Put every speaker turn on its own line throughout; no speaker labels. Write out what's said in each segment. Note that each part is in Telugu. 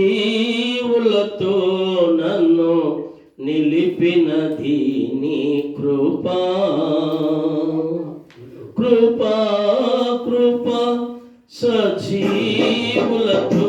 నీవులతో నన్ను నిలిపినది నీ కృపా. కృపా కృపా సజీవులతో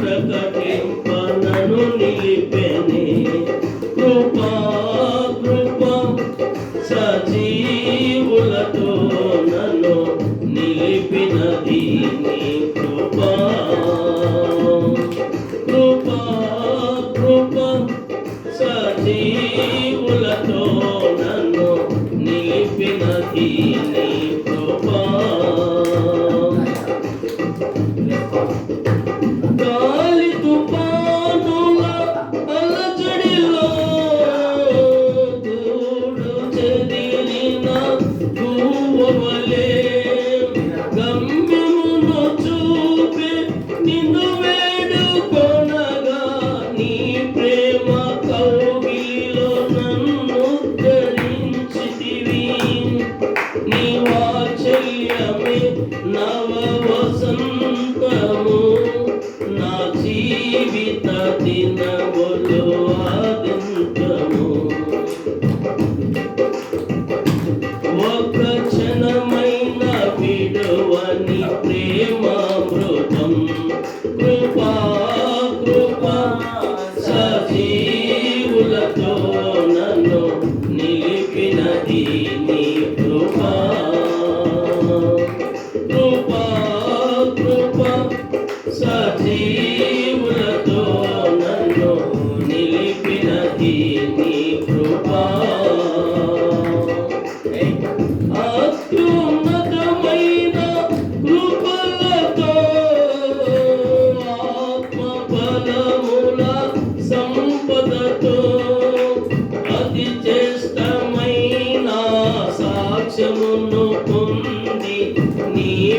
ప్రకటింపనను నిలిపెని. కృపా కృప సజీవులతో నన్ను నిలిపినది నీ కృపా. కృపా కృప సజీవులతో జీవిత దినములు ఆదించము ఒక క్షణమైన విడువని ప్రేమామృతం కృపా కృప సజీవులతో నన్ను నిలిపినది నీ కృపా కృపా కృప.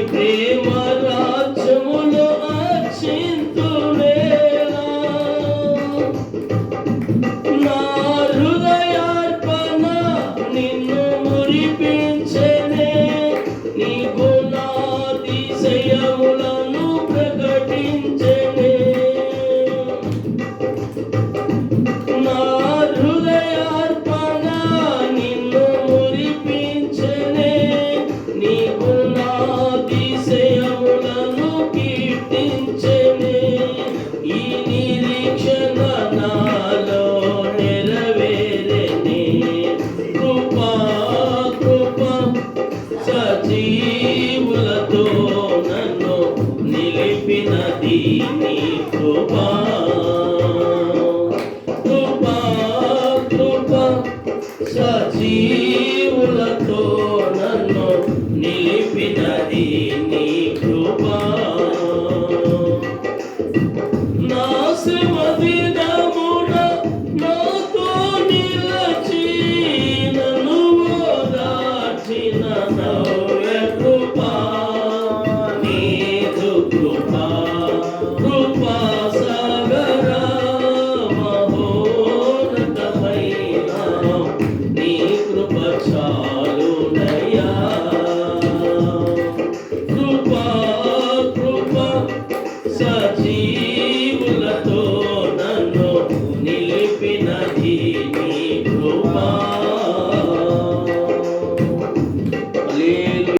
Hey. జీవులతో నన్ను నిలిపినది నీ కృపా. కృపా కృప. సజీవులతో నన్ను నిలిపినది నీ కృపా. నా శ్రమదిన సజీవులతో